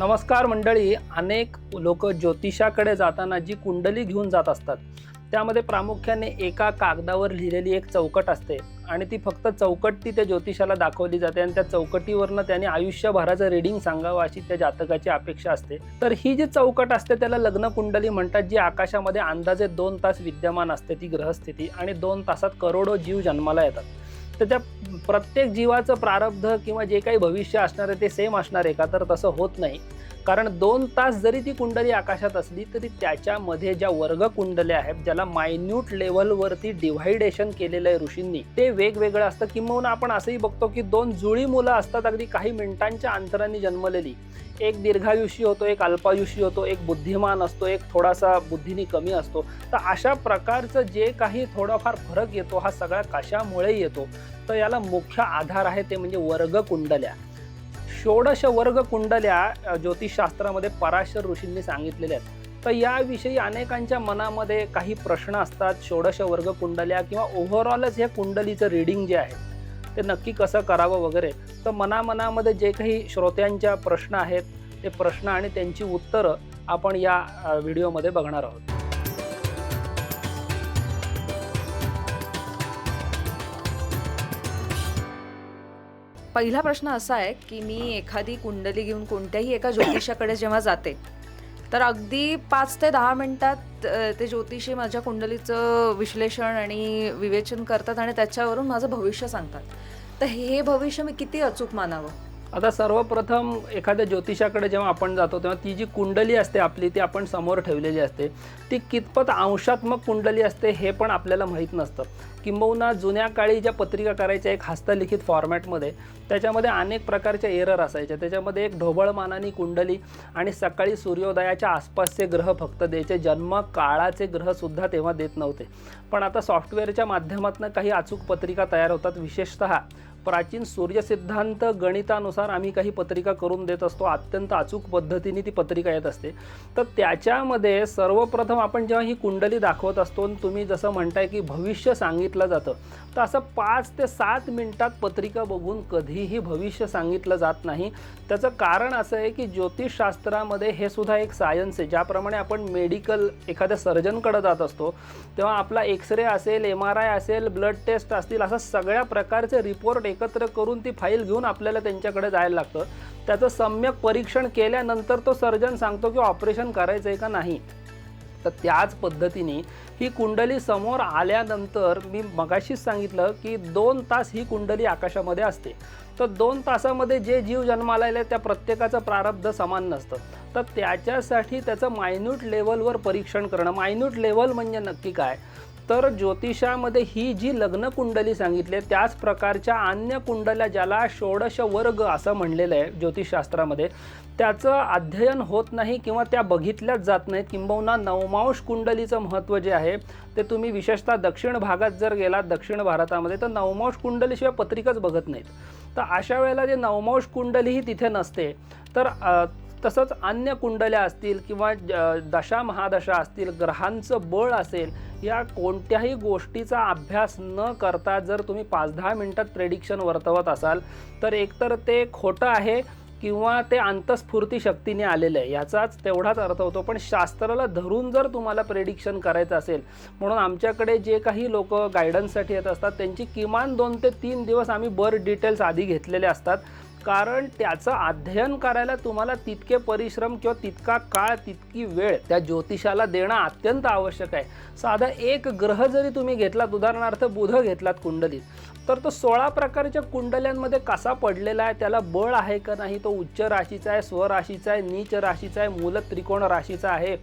नमस्कार मंडळी अनेक लोक ज्योतिषाकडे जाताना जी कुंडली घेऊन जात असतात त्यामध्ये प्रामुख्याने एका कागदावर लिहिलेली एक चौकट असते आणि ती फक्त चौकट ती त्या ज्योतिषाला दाखवली जाते आणि त्या चौकटीवरनं त्याने आयुष्यभराचं रिडिंग सांगावं अशी त्या जातकाची अपेक्षा असते. तर ही जी चौकट असते त्याला लग्न कुंडली म्हणतात जी आकाशामध्ये अंदाजे दोन तास विद्यमान असते ती ग्रहस्थिती आणि दोन तासात करोडो जीव जन्माला येतात. तर त्या प्रत्येक जीवाचं प्रारब्ध किंवा जे काही भविष्य असणार आहे ते सेम असणार आहे का? तर तसं होत नाही. कारण दोन तास जरी ती कुंडली आकाशात असली तरी त्याच्यामध्ये ज्या वर्ग कुंडल्या आहेत ज्याला मायन्यूट लेवलवरती डिव्हायडेशन केलेलं आहे ऋषींनी ते वेगवेगळं असतं. किंबहुना आपण असंही बघतो की दोन जुळी मुलं असतात अगदी काही मिनिटांच्या अंतराने जन्मलेली. एक दीर्घायुषी होतो एक अल्पायुषी होतो एक बुद्धिमान असतो एक थोडासा बुद्धीनी कमी असतो. तर अशा प्रकारचं जे काही थोडाफार फरक येतो हा सगळा कशामुळे येतो? तर याला मुख्य आधार आहे ते म्हणजे वर्ग कुंडल्या. षोडश वर्ग कुंडल्या ज्योतिषशास्त्रामध्ये पराशर ऋषींनी सांगितलेल्या आहेत. तर याविषयी अनेकांच्या मनामध्ये काही प्रश्न असतात षोडश वर्ग कुंडल्या किंवा ओव्हरऑलच ह्या कुंडलीचं रिडिंग जे आहे ते नक्की कसं करावं वगैरे. तर मनामनामध्ये जे काही श्रोत्यांच्या प्रश्न आहेत ते प्रश्न आणि त्यांची उत्तरं आपण या व्हिडिओमध्ये बघणार आहोत. पहिला प्रश्न असा आहे की मी एखादी कुंडली घेऊन कोणत्याही एका ज्योतिषाकडे जेव्हा जाते तर अगदी पाच ते दहा मिनटात ते ज्योतिषी माझ्या कुंडलीचं विश्लेषण आणि विवेचन करतात आणि त्याच्यावरून माझं भविष्य सांगतात. तर हे भविष्य मी किती अचूक मानावं? आता सर्वप्रथम एखाद्या ज्योतिषाकडे जेव्हा आपण जातो तेव्हा ती जी कुंडली असते आपली ती आपण समोर ठेवलेली असते. ती कितपत अंशात्मक कुंडली असते हे पण आपल्याला माहीत नसतं. किंबहुना जुन्या काळी ज्या पत्रिका करायच्या एक हस्तलिखित फॉर्मॅटमध्ये त्याच्यामध्ये अनेक प्रकारच्या एरर असायच्या त्याच्यामध्ये एक ढोबळमानानी कुंडली आणि सकाळी सूर्योदयाच्या आसपासचे ग्रह फक्त द्यायचे. जन्म काळाचे ग्रहसुद्धा तेव्हा देत नव्हते. पण आता सॉफ्टवेअरच्या माध्यमातून काही अचूक पत्रिका तयार होतात. विशेषतः प्राचीन सूर्यसिद्धांत गणितानुसार आम्ही काही पत्रिका करून देत असतो. अत्यंत अचूक पद्धतीने ती पत्रिका येत असते. तर त्याच्यामध्ये सर्वप्रथम आपण जेव्हा ही कुंडली दाखवत असतो आणि तुम्ही जसं म्हणताय की भविष्य सांगितलं जातं तर असं पाच ते सात मिनिटात पत्रिका बघून कधीही भविष्य सांगितलं जात नाही. त्याचं कारण असं आहे की ज्योतिषशास्त्रामध्ये हे सुद्धा एक सायन्स आहे. ज्याप्रमाणे आपण मेडिकल एखाद्या सर्जनकडे जात असतो तेव्हा आपला एक्सरे असेल एम आर आय असेल ब्लड टेस्ट असतील असं सगळ्या प्रकारचे रिपोर्ट एकत्र करून ती फाईल घेऊन आपल्याला त्यांच्याकडे जायला लागतं. त्याचं सम्यक परीक्षण केल्यानंतर तो सर्जन सांगतो की ऑपरेशन करायचं आहे का नाही. तर त्याच पद्धतीने ही कुंडली समोर आल्यानंतर मी मगाशीच सांगितलं की दोन तास ही कुंडली आकाशामध्ये असते. तर दोन तासामध्ये जे जीव जन्माला आले त्या प्रत्येकाचं प्रारब्ध समान नसतं. तर त्याच्यासाठी त्याचं मायन्यूट लेवलवर परीक्षण करणं. मायन्यूट लेवल म्हणजे नक्की काय? तर ज्योतिषामध्ये ही जी लग्न कुंडली सांगितली आहे, त्याच प्रकारच्या अन्य कुंडल्या ज्याला षोडश वर्ग असं म्हणलेलं आहे ज्योतिषशास्त्रामध्ये त्याचं अध्ययन होत नाही किंवा त्या बघितल्याच जात नाहीत. किंबहुना नवमांश कुंडलीचं महत्त्व जे आहे ते तुम्ही विशेषतः दक्षिण भागात जर गेलात दक्षिण भारतामध्ये तर नवमांश कुंडलीशिवाय पत्रिकाच बघत नाहीत. तर अशा वेळेला जे नवमांश कुंडलीही तिथे नसते तर तसंच अन्य कुंडल्या असतील किंवा ज- दशा महादशा असतील ग्रहांचं बळ असेल या कोणत्याही गोष्टीचा अभ्यास न करता जर तुम्ही पाच दहा मिनटात प्रेडिक्शन वर्तवत असाल तर एकतर ते खोटं आहे किंवा ते अंतस्फूर्ती शक्तीने आलेलं आहे. याचाच तेवढाच अर्थ होतो. पण शास्त्राला धरून जर तुम्हाला प्रेडिक्शन करायचं असेल म्हणून आमच्याकडे जे काही लोक गायडन्ससाठी येत असतात त्यांची किमान दोन ते तीन दिवस आम्ही बर डिटेल्स आधी घेतलेले असतात. कारण त्याचं अध्ययन करायला तुम्हाला तितके परिश्रम किंवा तितका काळ तितकी वेळ त्या ज्योतिषाला देणं अत्यंत आवश्यक आहे. साधा एक ग्रह जरी तुम्ही घेतलात उदाहरणार्थ बुध घेतलात कुंडलीत तर तो सोळा प्रकारच्या कुंडल्यांमध्ये कसा पडलेला आहे त्याला बळ आहे का नाही तो उच्च राशीचा आहे स्वराशीचा आहे नीच राशीचा आहे मूल त्रिकोण राशीचा आहे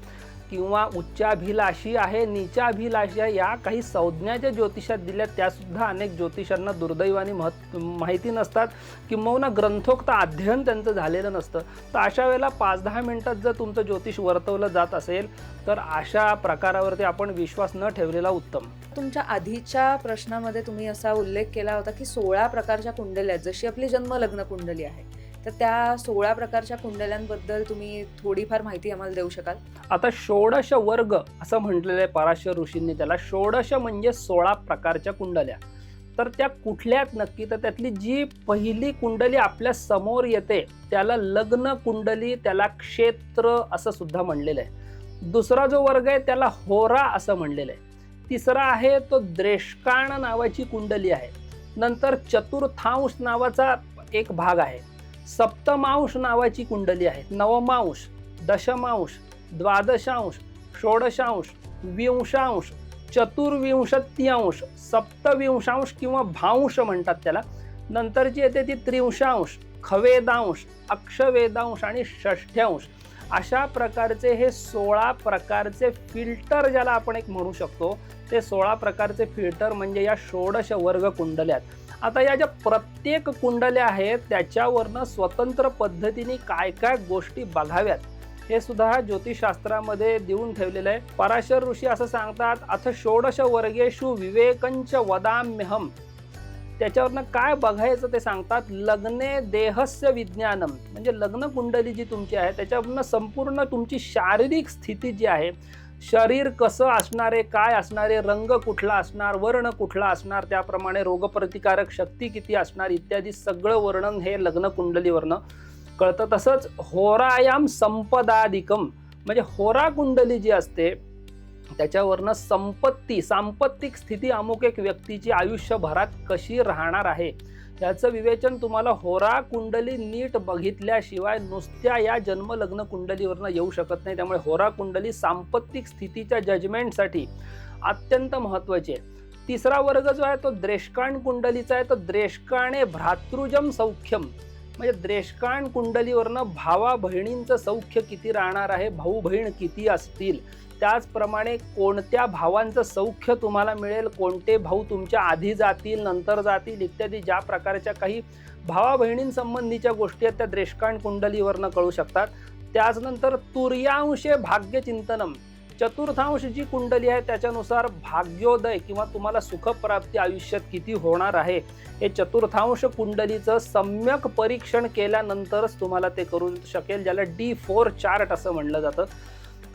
किंवा उच्चाभिलाषी आहे नीचाभिलाषी आहे या काही संज्ञा ज्या ज्योतिषात दिल्या त्यासुद्धा अनेक ज्योतिषांना दुर्दैवाने महत् माहिती नसतात. किंबहुना ग्रंथोक्त अध्ययन त्यांचं झालेलं नसतं. तर अशा वेळेला पाच दहा मिनटात जर तुमचं ज्योतिष वर्तवलं जात असेल तर अशा प्रकारावरती आपण विश्वास न ठेवलेला उत्तम. तुमच्या आधीच्या प्रश्नामध्ये तुम्ही असा उल्लेख केला होता की सोळा प्रकारच्या कुंडल्या आहेत. जशी आपली जन्मलग्न कुंडली आहे. तर त्या सोळा प्रकारच्या कुंडल्यांबद्दल तुम्ही थोडीफार माहिती आम्हाला देऊ शकाल? आता षोडश वर्ग असं म्हटलेलं आहे पराशर ऋषींनी त्याला. षोडश म्हणजे सोळा प्रकारच्या कुंडल्या. तर त्या कुठल्यात नक्की? तर त्यातली जी पहिली कुंडली आपल्यासमोर येते त्याला लग्न कुंडली त्याला क्षेत्र असं सुद्धा म्हणलेलं आहे. दुसरा जो वर्ग आहे त्याला होरा असं म्हणलेलं आहे. तिसरा आहे तो द्रेष्काण नावाची कुंडली आहे. नंतर चतुर्थांश नावाचा एक भाग आहे. सप्तमांश नावाची कुंडली आहे नवमांश दशमांश द्वादशांश षोडशांश विंशांश चतुर्विंशत्यंश सप्तविंशांश किंवा भांश म्हणतात त्याला. नंतरची येते ती त्रिंशांश खवेदांश अक्षवेदांश आणि षष्ठ्यांश अशा प्रकारचे हे सोळा प्रकारचे फिल्टर ज्याला आपण एक म्हणू शकतो ते सोळा प्रकारचे फिल्टर म्हणजे या षोडश वर्ग कुंडल्यात आता या ज्या प्रत्येक कुंडल्या आहेत त्याच्यावरनं स्वतंत्र पद्धतीने काय काय गोष्टी बघाव्यात हे सुद्धा ज्योतिषशास्त्रामध्ये देऊन ठेवलेलं आहे. पराशर ऋषी असं सांगतात अथ षोडश वर्गेषु विवेकंच वदाम्यहम त्याच्यावरनं काय बघायचं ते सांगतात लग्ने देहस्य विज्ञानम. म्हणजे लग्न कुंडली जी तुमची आहे त्याच्यावरनं संपूर्ण तुमची शारीरिक स्थिती जी आहे शरीर कसं असणारे काय असणारे रंग कुठला असणार वर्ण कुठला असणार त्याप्रमाणे रोगप्रतिकारक शक्ती किती असणार इत्यादी सगळं वर्णन हे लग्न कुंडलीवरनं कळतं. तसंच होरायाम संपदाधिकम म्हणजे होरा कुंडली जी असते त्याच्यावरनं संपत्ती सांपत्तिक स्थिती अमुक एक व्यक्तीची आयुष्यभरात कशी राहणार आहे? याचं विवेचन तुम्हाला होरा कुंडली नीट बघितल्याशिवाय नुसत्या या जन्मलग्न कुंडलीवरनं येऊ शकत नाही. त्यामुळे होरा कुंडली सांपत्तिक स्थितीच्या जजमेंटसाठी अत्यंत महत्त्वाची आहे. तिसरा वर्ग जो आहे तो द्रेष्काण कुंडलीचा आहे. तो द्रेष्काणे भ्रातृजम सौख्यम. म्हणजे द्रेष्काण कुंडलीवरनं भावा बहिणींचं सौख्य किती राहणार आहे? भाऊ बहीण किती असतील? त्याचप्रमाणे कोणत्या भावांचं सौख्य तुम्हाला मिळेल कोणते भाऊ तुमच्या आधी जातील नंतर जातील इत्यादी ज्या प्रकारच्या काही भावा बहिणींसंबंधीच्या गोष्टी आहेत त्या द्रेष्काण कुंडलीवरनं कळू शकतात. त्याचनंतर तुर्यांशे भाग्यचिंतनम. चतुर्थांश जी कुंडली आहे त्याच्यानुसार भाग्योदय किंवा तुम्हाला सुखप्राप्ती आयुष्यात किती होणार आहे हे चतुर्थांश कुंडलीचं सम्यक परीक्षण केल्यानंतरच तुम्हाला ते करू शकेल ज्याला डी फोर चार्ट असं म्हणलं जातं.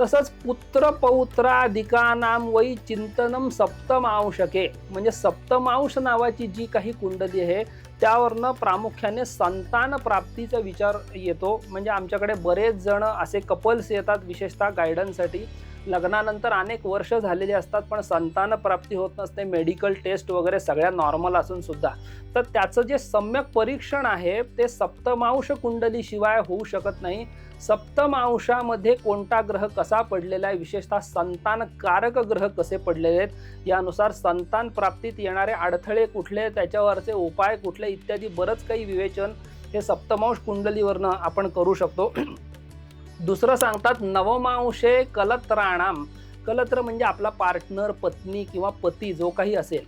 तसंच पुत्र पौत्राधिकानाम वै चिंतनम सप्तमांशके. म्हणजे सप्तमांश नावाची जी काही कुंडली आहे त्यावरनं प्रामुख्याने संतान प्राप्तीचा विचार येतो. म्हणजे आमच्याकडे बरेच जण असे कपल्स येतात विशेषतः गायडन्ससाठी लग्नानंतर अनेक वर्ष झालेली असतात पण संतान प्राप्ती होत नसते. मेडिकल टेस्ट वगैरे सगळ्या नॉर्मल असून सुद्धा. तर त्याचं जे सम्यक परीक्षण आहे ते सप्तमांश कुंडलीशिवाय होऊ शकत नाही. सप्तमांशामध्ये कोणता ग्रह कसा पडलेला आहे? विशेषतः संतानकारक ग्रह कसे पडलेले आहेत? यानुसार संतान प्राप्तीत येणारे अडथळे कुठले? त्याच्यावरचे उपाय कुठले? इत्यादी बरंच काही विवेचन हे सप्तमांश कुंडलीवरनं आपण करू शकतो. दुसरं सांगतात नवमांशे कलत्राणाम कलत्र म्हणजे आपला पार्टनर पत्नी किंवा पती जो काही असेल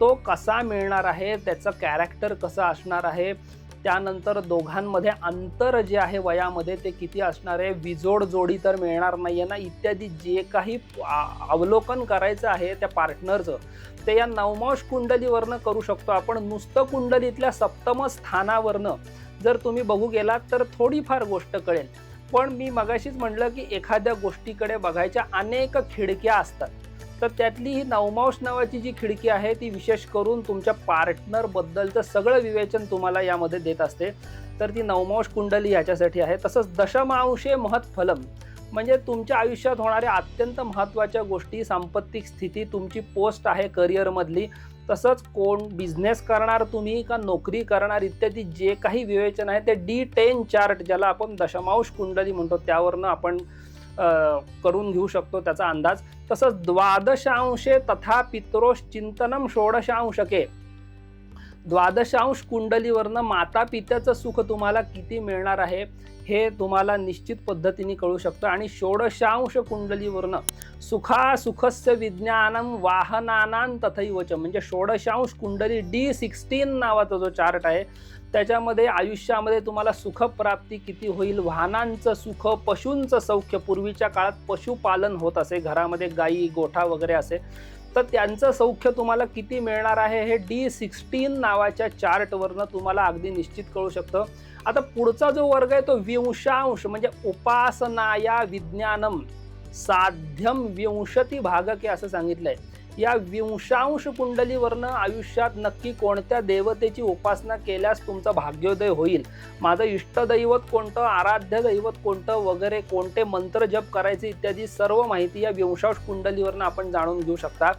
तो कसा मिळणार आहे? त्याचं कॅरेक्टर कसं असणार आहे? त्यानंतर दोघांमध्ये अंतर जे आहे वयामध्ये ते किती असणार आहे? विजोड जोडी तर मिळणार नाही आहे ना? इत्यादी जे काही अवलोकन करायचं आहे त्या पार्टनरचं ते या नवमांश कुंडलीवरनं करू शकतो आपण. नुसतं कुंडलीतल्या सप्तम स्थानावरनं जर तुम्ही बघू गेलात तर थोडीफार गोष्ट कळेल. पण मी मगाशीच म्हटलं की एखाद्या गोष्टीकडे बघायच्या अनेक खिडक्या असतात. तर त्यातली ही नवमांश नावाची जी खिडकी आहे ती विशेष करून तुमच्या पार्टनरबद्दलचं सगळं विवेचन तुम्हाला यामध्ये देत असते. तर ती नवमांश कुंडली ह्याच्यासाठी आहे. तसंच दशमांशे महत्फलम म्हणजे तुमच्या आयुष्यात होणाऱ्या अत्यंत महत्त्वाच्या गोष्टी सांपत्तिक स्थिती तुमची पोस्ट आहे करिअरमधली तसंच कोण बिझनेस करणार तुम्ही का नोकरी करणार इत्यादी जे काही विवेचन आहे ते डी टेन चार्ट ज्याला आपण दशमांश कुंडली म्हणतो त्यावरनं आपण करून घेऊ शकतो त्याचा अंदाज. तसंच द्वादशांशे तथा पितरोश चिंतनम षोडशांशके. द्वादशांश कुंडलीवरनं माता पित्याचं सुख तुम्हाला किती मिळणार आहे हे तुम्हाला निश्चित पद्धतीने कळू शकतं. आणि षोडशांश कुंडलीवरनं सुखा सुखस्य विज्ञानम वाहनानां तथैवच म्हणजे षोडशांश कुंडली डी सिक्स्टीन नावाचा जो चार्ट आहे त्याच्यामध्ये आयुष्यामध्ये तुम्हाला सुखप्राप्ती किती होईल? वाहनांचं सुख पशूंचं सौख्य. पूर्वीच्या काळात पशुपालन होत असे. घरामध्ये गाई गोठा वगैरे असे. तर त्यांचं सौख्य तुम्हाला किती मिळणार आहे? हे डी सिक्स्टीन नावाच्या चार्टवरनं तुम्हाला अगदी निश्चित कळू शकतं. आता पुढचा जो वर्ग आहे तो विंशांश म्हणजे उपासना या विज्ञानम. साध्यम विंशती भागके असं सांगितलं आहे या विंशांश कुंडलीवरनं आयुष्यात नक्की कोणत्या देवतेची उपासना केल्यास तुमचं भाग्योदय होईल? माझं इष्टदैवत कोणतं आराध्य दैवत कोणतं वगैरे कोणते मंत्र जप करायचे इत्यादी सर्व माहिती या विंशांश कुंडलीवरनं आपण जाणून घेऊ शकता.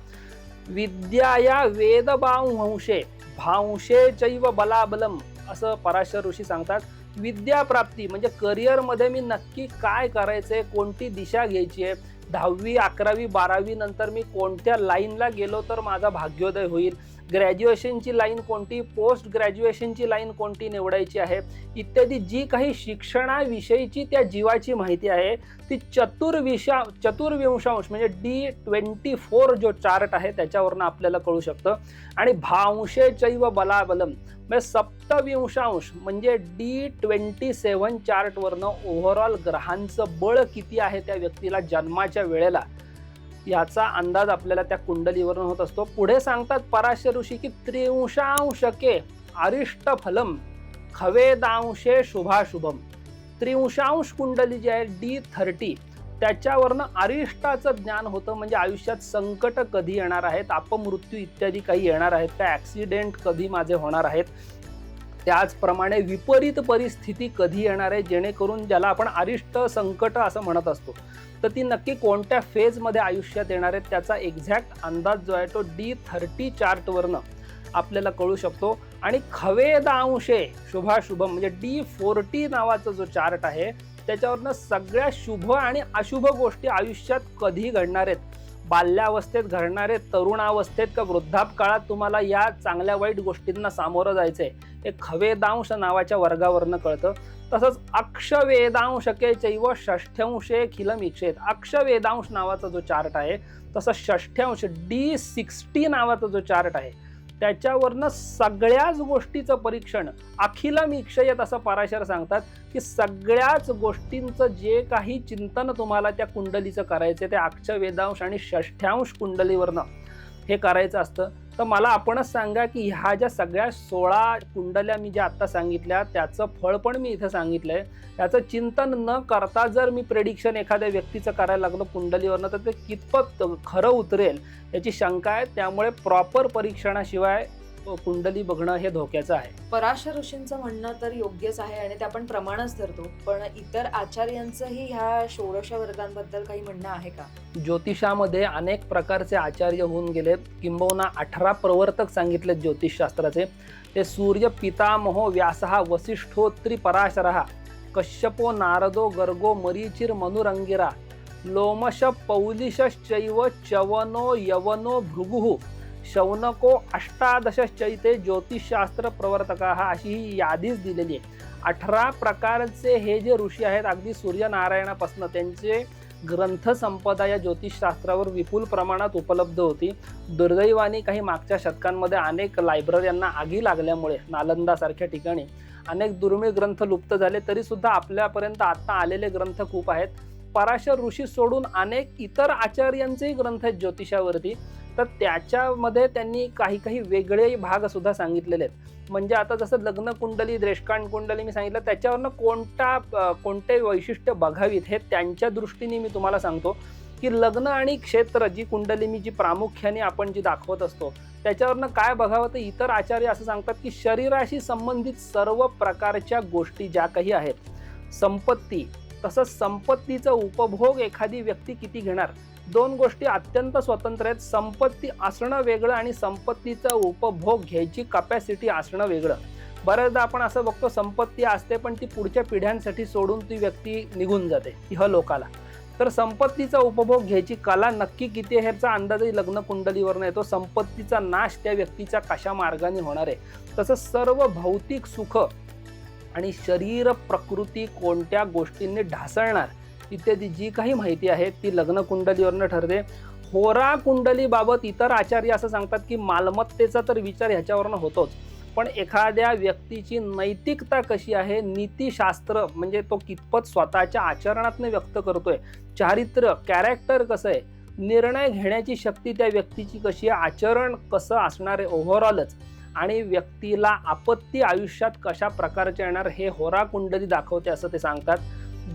विद्या या वेदबांशे भांशे चैव बलाबलम असं पराशर ऋषी सांगतात. विद्याप्राप्ती म्हणजे करिअरमध्ये मी नक्की काय करायचं आहे कोणती दिशा घ्यायची आहे? दहावी अकरावी बारावी नंतर मी कोणत्या लाईनला गेलो तर माझा भाग्योदय होईल? ग्रॅज्युएशनची लाईन कोणती पोस्ट ग्रॅज्युएशनची लाईन कोणती निवडायची आहे इत्यादी जी काही शिक्षणाविषयीची त्या जीवाची माहिती आहे ती चतुर्विशा चतुर्विंशांश म्हणजे डी ट्वेंटी फोर जो चार्ट आहे त्याच्यावरनं आपल्याला कळू शकतं. आणि भांशेचैव बलाबलम म्हणजे सप्तविंशांश म्हणजे डी ट्वेंटी सेवन चार्टवरनं ओव्हरऑल ग्रहांचं बळ किती आहे त्या व्यक्तीला जन्माच्या वेळेला. याचा अंदाज आपल्याला त्या कुंडलीवरून होत असतो. पुढे सांगतात पराशर ऋषी की त्रिंशांशके अरिष्ट फलम खवेदांशे शुभाशुभम. त्रिंशांश कुंडली जी आहे डी थर्टी त्याच्यावरनं अरिष्टाचं ज्ञान होतं म्हणजे आयुष्यात संकट कधी येणार आहेत अपमृत्यू इत्यादी काही येणार आहेत त्या ॲक्सिडेंट कधी माझे होणार आहेत त्याचप्रमाणे विपरीत परिस्थिती कधी येणार आहे जेणेकरून ज्याला आपण अरिष्ट संकट असं म्हणत असतो. तर ती नक्की कोणत्या फेजमध्ये आयुष्यात येणार आहेत त्याचा एक्झॅक्ट अंदाज जो आहे तो डी थर्टी चार्टवरनं आपल्याला कळू शकतो. आणि खवेदांशे शुभाशुभम म्हणजे डी फोर्टी नावाचा जो चार्ट आहे त्याच्यावरनं सगळ्या शुभ आणि अशुभ गोष्टी आयुष्यात कधी घडणार आहेत? बाल्यावस्थेत घडणारे तरुणावस्थेत का वृद्धापकाळात तुम्हाला या चांगल्या वाईट गोष्टींना सामोरं जायचं आहे हे खवेदांश नावाच्या वर्गावरनं कळतं. तसंच अक्षवेदांशके चैव षष्ठ्यांशे खिलमिक्षेत. अक्षवेदांश नावाचा जो चार्ट आहे तसं षष्ठ्यांश डी सिक्स्टी नावाचा जो चार्ट आहे त्याच्यावरनं सगळ्याच गोष्टीचं परीक्षण अखिलमिक्षयत असं पराशर सांगतात की सगळ्याच गोष्टींचं जे काही चिंतन तुम्हाला त्या कुंडलीचं करायचं ते अक्षवेदांश आणि षष्ठ्यांश कुंडलीवरनं हे करायचं असतं. तर मला आपणच सांगा की ह्या ज्या सगळ्या सोळा कुंडल्या मी ज्या आत्ता सांगितल्या त्याचं फळ पण मी इथं सांगितलं आहे त्याचं चिंतन न करता जर मी प्रेडिक्शन एखाद्या व्यक्तीचं करायला लागलो कुंडलीवरनं तर ते कितपत खरं उतरेल याची शंका आहे. त्यामुळे प्रॉपर परीक्षणाशिवाय कुंडली बघणं हे धोक्याचं आहे. पराशर ऋषींचं म्हणणं तर योग्यच आहे आणि ते आपण प्रमाणच धरतो. पण इतर आचार्यांचंही ह्या षोडश वर्गांबद्दल काही म्हणणं आहे का? ज्योतिषामध्ये अनेक प्रकारचे आचार्य होऊन गेलेत. किंबहुना अठरा प्रवर्तक सांगितलेत ज्योतिषशास्त्राचे. ते सूर्य पितामहो व्यासहा वसिष्ठोत्री पराशरहा कश्यपो नारदो गर्गो मरीचिर मनुरंगिरा लोमश पौलिशश्चैव चवनो यवनो भृगुः शौनको अष्टादश चैते ज्योतिषशास्त्र प्रवर्तका अशी ही यादीच दिलेली आहे. अठरा प्रकारचे हे जे ऋषी आहेत अगदी सूर्यनारायणापासून त्यांचे ग्रंथसंपदा या ज्योतिषशास्त्रावर विपुल प्रमाणात उपलब्ध होती. दुर्दैवाने काही मागच्या शतकांमध्ये अनेक लायब्रऱ्यांना आगी लागल्यामुळे नालंदासारख्या ठिकाणी अनेक दुर्मिळ ग्रंथ लुप्त झाले तरीसुद्धा आपल्यापर्यंत आत्ता आलेले ग्रंथ खूप आहेत. पराशर ऋषी सोडून अनेक इतर आचार्यांचेही ग्रंथ आहेत ज्योतिषावरती. तर त्याच्यामध्ये त्यांनी काही काही वेगळे भाग सुद्धा सांगितलेले आहेत. म्हणजे आता जसं लग्न कुंडली द्रेष्कांड कुंडली मी सांगितलं त्याच्यावरनं कोणता कोणते वैशिष्ट्य बघावीत हे त्यांच्या दृष्टीने मी तुम्हाला सांगतो. की लग्न आणि क्षेत्र जी कुंडली मी जी प्रामुख्याने आपण जी दाखवत असतो त्याच्यावरनं काय बघावं तर इतर आचार्य असं सांगतात की शरीराशी संबंधित सर्व प्रकारच्या गोष्टी ज्या काही आहेत संपत्ती तसंच संपत्तीचा उपभोग एखादी व्यक्ती किती घेणार? दोन गोष्टी अत्यंत स्वतंत्र आहेत. संपत्ती असणं वेगळं आणि संपत्तीचा उपभोग घ्यायची कपॅसिटी असणं वेगळं. बऱ्याचदा आपण असं बघतो संपत्ती असते पण ती पुढच्या पिढ्यांसाठी सोडून ती व्यक्ती निघून जाते ह लोकाला. तर संपत्तीचा उपभोग घ्यायची कला नक्की किती ह्याचा अंदाजही लग्न कुंडलीवरनं येतो. संपत्तीचा नाश त्या व्यक्तीच्या कशा मार्गाने होणार आहे? तसं सर्व भौतिक सुख आणि शरीर प्रकृती कोणत्या गोष्टींनी ढासळणार? इत्यादी जी काही माहिती आहे ती लग्न कुंडलीवरनं ठरते. होरा कुंडलीबाबत इतर आचार्य असं सांगतात की मालमत्तेचा तर विचार ह्याच्यावरनं होतोच. पण एखाद्या व्यक्तीची नैतिकता कशी आहे नीतीशास्त्र म्हणजे तो कितपत स्वतःच्या आचरणातनं व्यक्त करतोय चारित्र्य कॅरेक्टर कसं आहे निर्णय घेण्याची शक्ती त्या व्यक्तीची कशी आहे आचरण कसं असणार आहे ओव्हरऑलच आणि व्यक्तीला आपत्ती आयुष्यात कशा प्रकारचे येणार हे होरा कुंडली दाखवते असं ते सांगतात.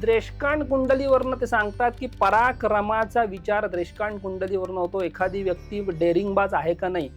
द्रेष्कांड कुंडलीवरनं ते सांगतात की पराक्रमाचा विचार द्रेष्कांड कुंडलीवरनं होतो. एखादी व्यक्ती डेरिंगबाज आहे का नाही?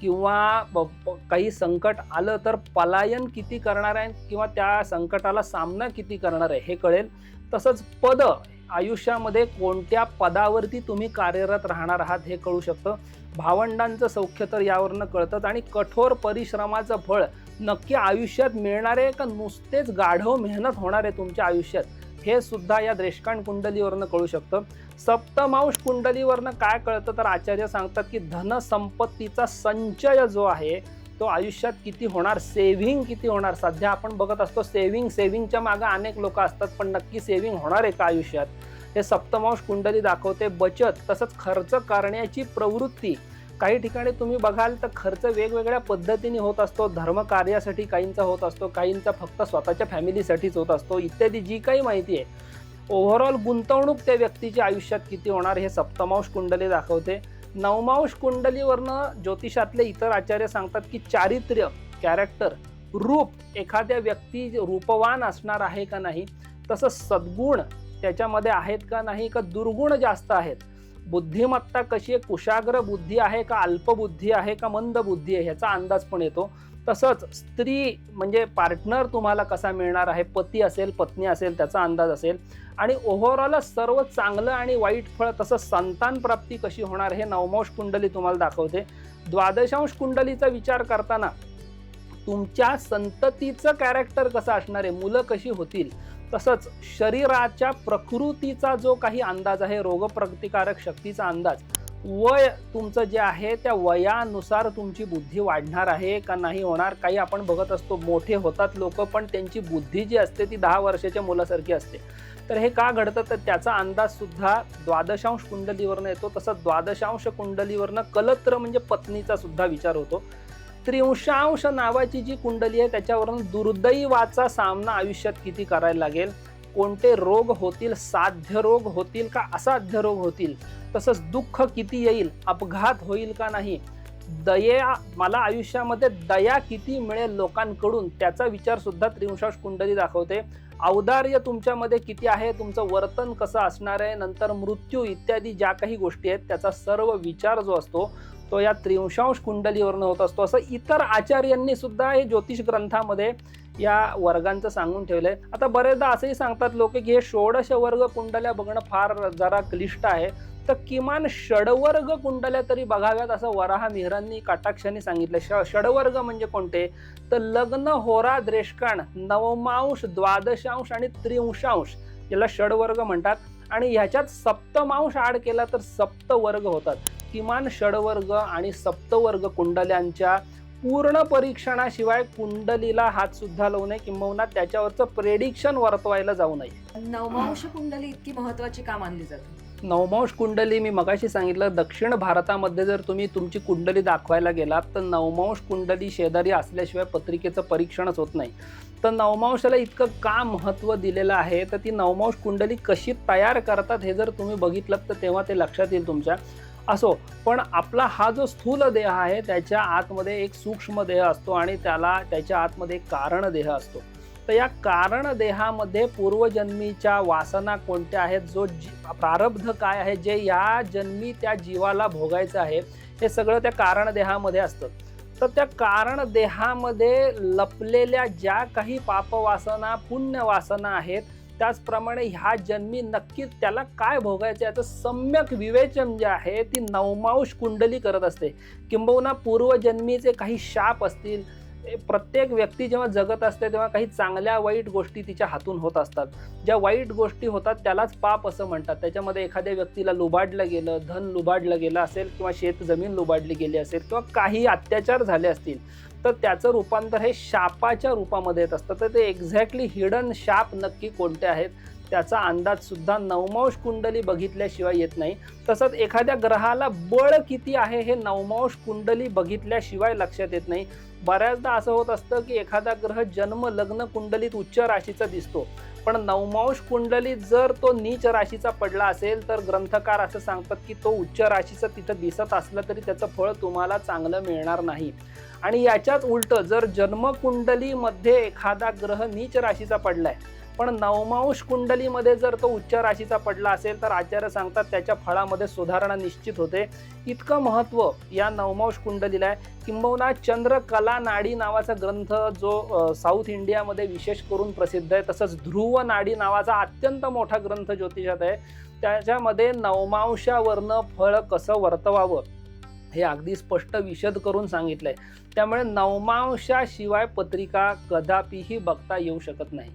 किंवा ब- काही संकट आलं तर पलायन किती करणार आहे? किंवा त्या संकटाला सामना किती करणार आहे? हे कळेल. तसंच पद आयुष्यामध्ये कोणत्या पदावरती तुम्ही कार्यरत राहणार आहात हे कळू शकतं. भावंडांचं सौख्य तर यावरनं कळतंच आणि कठोर परिश्रमाचं फळ नक्की आयुष्यात मिळणार आहे का? नुसतेच गाढव मेहनत होणार आहे तुमच्या आयुष्यात. हे सुद्धा या द्रेष्कांड कुंडलीवरनं कळू शकतं. सप्तमांश कुंडलीवरनं काय कळतं तर आचार्य सांगतात की धनसंपत्तीचा संचय जो आहे तो आयुष्यात किती होणार? सेव्हिंग किती होणार? सध्या आपण बघत असतो सेव्हिंग सेव्हिंगच्या मागे अनेक लोक असतात पण नक्की सेव्हिंग होणार आहे का आयुष्यात? हे सप्तमांश कुंडली दाखवते बचत तसंच खर्च करण्याची प्रवृत्ती. काही ठिकाणी तुम्ही बघाल तर खर्च वेगवेगळ्या पद्धतीने होत असतो. धर्मकार्यासाठी काहींचा होत असतो काहींचा फक्त स्वतःच्या फॅमिलीसाठीच होत असतो. इत्यादी जी काही माहिती आहे. ओव्हरऑल गुंतवणूक त्या व्यक्तीच्या आयुष्यात किती होणार हे सप्तमांश कुंडली दाखवते. नवमांश कुंडलीवरनं ज्योतिषातले इतर आचार्य सांगतात की चारित्र्य कॅरेक्टर रूप एखाद्या व्यक्ती रूपवान असणार आहे का नाही? तसं सद्गुण त्याच्यामध्ये आहेत का नाही? का दुर्गुण जास्त आहेत? बुद्धिमत्ता कशी आहे? कुशाग्र बुद्धी आहे का अल्पबुद्धी आहे का मंद बुद्धी आहे? ह्याचा अंदाज पण येतो. तसंच स्त्री म्हणजे पार्टनर तुम्हाला कसा मिळणार आहे? पती असेल पत्नी असेल त्याचा अंदाज असेल. आणि ओव्हरऑल सर्व चांगलं आणि वाईट फळ तसं संतान प्राप्ती कशी होणार हे नवमांश कुंडली तुम्हाला दाखवते. द्वादशांश कुंडलीचा विचार करताना तुमच्या संततीचं कॅरेक्टर कसं असणार आहे? मुलं कशी होतील? तसंच शरीराच्या प्रकृतीचा जो काही अंदाज आहे रोगप्रतिकारक शक्तीचा अंदाज वय तुमचं जे आहे त्या वयानुसार तुमची बुद्धी वाढणार आहे का नाही होणार काही आपण बघत असतो. मोठे होतात लोक पण त्यांची बुद्धी जी असते ती दहा वर्षाच्या मुलासारखी असते. तर हे का घडतं? तर त्याचा अंदाज सुद्धा द्वादशांश कुंडलीवरनं येतो. तसंच द्वादशांश कुंडलीवरनं कलत्र म्हणजे पत्नीचा सुद्धा विचार होतो. त्रिंशांश नावाची जी कुंडली आहे त्याच्यावरून दुर्दैवाचा सामना आयुष्यात किती करायला लागेल? कोणते रोग होतील? साध्य रोग होतील का असाध्य रोग होतील? तसंच दुःख किती येईल? अपघात होईल का नाही? दया मला आयुष्यामध्ये दया किती मिळेल लोकांकडून? त्याचा विचार सुद्धा त्रिंशांश कुंडली दाखवते. औदार्य तुमच्यामध्ये किती आहे? तुमचं वर्तन कसं असणार आहे? नंतर मृत्यू इत्यादी ज्या काही गोष्टी आहेत त्याचा सर्व विचार जो असतो तो या त्रिंशांश कुंडलीवरनं होत असतो. असं इतर आचार्यांनी सुद्धा हे ज्योतिष ग्रंथामध्ये या वर्गांचं सांगून ठेवलंय. आता बरेचदा असंही सांगतात लोक की हे षोडश वर्ग कुंडल्या बघणं फार जरा क्लिष्ट आहे. तर किमान षडवर्ग कुंडल्या तरी बघाव्यात असं वराहा मिहरांनी काटाक्षाने सांगितलं ष षडवर्ग म्हणजे कोणते? तर लग्न होरा द्रेष्काण नवमांश द्वादशांश आणि त्रिंशांश याला षडवर्ग म्हणतात. आणि ह्याच्यात सप्तमांश आड केला तर सप्तवर्ग होतात. किमान षडवर्ग आणि सप्तवर्ग कुंडल्यांच्या पूर्ण परीक्षणाशिवाय कुंडलीला हात सुद्धा लावू नये. किंबहुना त्याच्यावरचं प्रेडिक्शन वर्तवायला जाऊ नये. नवमांश कुंडली इतकी महत्वाची का मानली जाते? नवमांश कुंडली मी मगाशी सांगितलं दक्षिण भारतामध्ये जर तुम्ही तुमची कुंडली दाखवायला गेलात तर नवमांश कुंडली शेजारी असल्याशिवाय पत्रिकेचं परीक्षणच होत नाही. तर नवमांशाला इतकं का महत्त्व दिलेलं आहे? तर ती नवमांश कुंडली कशी तयार करतात हे जर तुम्ही बघितलं तर तेव्हा ते लक्षात येईल तुमच्या. असो पण आपला हा जो स्थूल देह आहे त्याच्या आतमध्ये एक सूक्ष्म देह असतो आणि त्याला त्याच्या आतमध्ये एक कारण देह असतो. तर या कारण देहामध्ये पूर्वजन्मीच्या वासना कोणत्या आहेत? जो जी प्रारब्ध काय आहे? जे या जन्मी त्या जीवाला भोगायचं आहे हे सगळं त्या कारण देहामध्ये असतं. तर त्या कारण देहामध्ये लपलेल्या ज्या काही पापवासना पुण्यवासना आहेत त्याचप्रमाणे ह्या जन्मी नक्कीच त्याला काय भोगायचे याचं सम्यक विवेचन जे आहे ती नवमांश कुंडली करत असते. किंबहुना पूर्वजन्मीचे काही शाप असतील प्रत्येक व्यक्ती जेव्हा जगत असते तेव्हा काही चांगल्या वाईट गोष्टी तिच्या हातून होत असतात. ज्या वाईट गोष्टी होतात त्यालाच पाप असं म्हणतात. त्याच्यामध्ये एखाद्या व्यक्तीला लुबाडलं गेलं धन लुबाडलं गेलं असेल किंवा शेत जमीन लुबाडली गेली असेल किंवा काही अत्याचार झाले असतील तर त्याचं रूपांतर हे शापाच्या रूपामध्ये येत असतं. तर ते एक्झॅक्टली हिडन शाप नक्की कोणते आहेत? त्याचा अंदाजसुद्धा नवमांश कुंडली बघितल्याशिवाय येत नाही. तसंच एखाद्या ग्रहाला बळ किती आहे हे नवमांश कुंडली बघितल्याशिवाय लक्षात येत नाही. बऱ्याचदा असं होत असतं की एखादा ग्रह जन्म लग्न कुंडलीत उच्च राशीचा दिसतो. पण नवमांश कुंडलीत जर तो नीच राशीचा पडला असेल तर ग्रंथकार असं सांगतात की तो उच्च राशीचा तिथं दिसत असलं तरी त्याचं फळ तुम्हाला चांगलं मिळणार नाही. आणि याच्यात उलट जर जन्मकुंडलीमध्ये एखादा ग्रह नीच राशीचा पडलाय पण नवमांश कुंडलीमध्ये जर तो उच्च राशीचा पडला असेल तर आचार्य सांगतात त्याच्या फळामध्ये सुधारणा निश्चित होते. इतकं महत्त्व या नवमांश कुंडलीला आहे. किंबहुना चंद्रकला नाडी नावाचा ग्रंथ जो साऊथ इंडियामध्ये विशेष करून प्रसिद्ध आहे तसंच ध्रुव नाडी नावाचा अत्यंत मोठा ग्रंथ ज्योतिषात आहे. त्याच्यामध्ये नवमांशावरनं फळ कसं वर्तवावं? हे अगदी स्पष्ट विशद करून सांगितलंय. त्यामुळे नवमांशाशिवाय पत्रिका कदापिही बघता येऊ शकत नाही.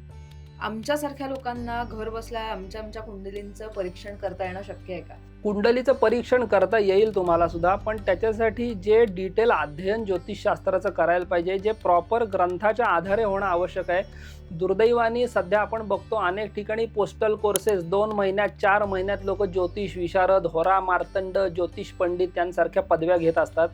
आमच्यासारख्या लोकांना घर बसल्या आमच्या आमच्या कुंडलींचं परीक्षण करता येणं शक्य आहे का? कुंडलीचं परीक्षण करता येईल तुम्हाला सुद्धा पण त्याच्यासाठी जे डिटेल अध्ययन ज्योतिषशास्त्राचं करायला पाहिजे जे प्रॉपर ग्रंथाच्या आधारे होणं आवश्यक आहे. दुर्दैवाने सध्या आपण बघतो अनेक ठिकाणी पोस्टल कोर्सेस दोन महिन्यात चार महिन्यात लोक ज्योतिष विशारद होरा मार्तंड ज्योतिष पंडित यांसारख्या पदव्या घेत असतात.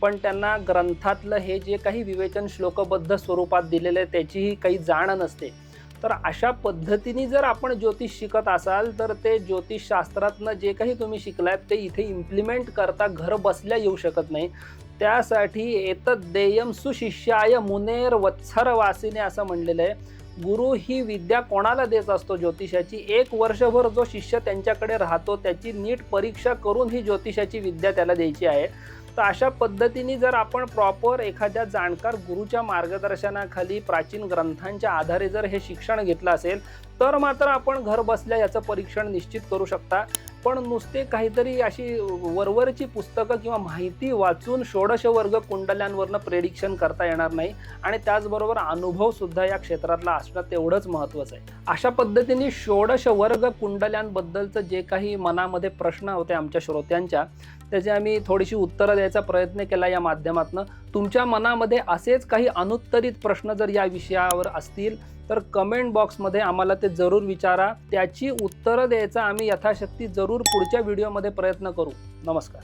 पण त्यांना ग्रंथातलं हे जे काही विवेचन श्लोकबद्ध स्वरूपात दिलेलं आहे त्याचीही काही जाण नसते. तर अशा पद्धतीने जर आपण ज्योतिष शिकत असाल तर ते ज्योतिषशास्त्रातनं जे काही तुम्ही शिकलात ते इथे इम्प्लिमेंट करता घर बसल्या येऊ शकत नाही. त्यासाठी एतद देयम सुशिष्याय मुनेर वत्सर वासिने असं म्हणलेलं आहे. गुरु ही विद्या कोणाला देत असतो ज्योतिषाची? एक वर्षभर जो शिष्य त्यांच्याकडे राहतो त्याची नीट परीक्षा करून ही ज्योतिषाची विद्या त्याला द्यायची आहे. तर अशा पद्धतीने जर आपण प्रॉपर एखाद्या जाणकार गुरुच्या मार्गदर्शनाखाली प्राचीन ग्रंथांच्या आधारे जर हे शिक्षण घेतलं असेल तर मात्र आपण घर बसल्या याचं परीक्षण निश्चित करू शकता. पण नुसते काहीतरी अशी वरवरची पुस्तकं किंवा माहिती वाचून षोडश वर्ग कुंडल्यांवरनं प्रेडिक्शन करता येणार नाही आणि त्याचबरोबर अनुभवसुद्धा या क्षेत्रातला असणं तेवढंच महत्त्वाचं आहे. अशा पद्धतीने षोडश वर्ग कुंडल्यांबद्दलचं जे काही मनामध्ये प्रश्न होते आमच्या श्रोत्यांच्या त्याची आम्ही थोडीशी उत्तरं द्यायचा प्रयत्न केला या माध्यमातून. तुमच्या मनामध्ये असेच काही अनुत्तरित प्रश्न जर या विषयावर असतील तर कमेंट बॉक्समध्ये आम्हाला ते जरूर विचारा. त्याची उत्तरं द्यायचा आम्ही यथाशक्ती जरूर पुढच्या व्हिडिओमध्ये प्रयत्न करू. नमस्कार.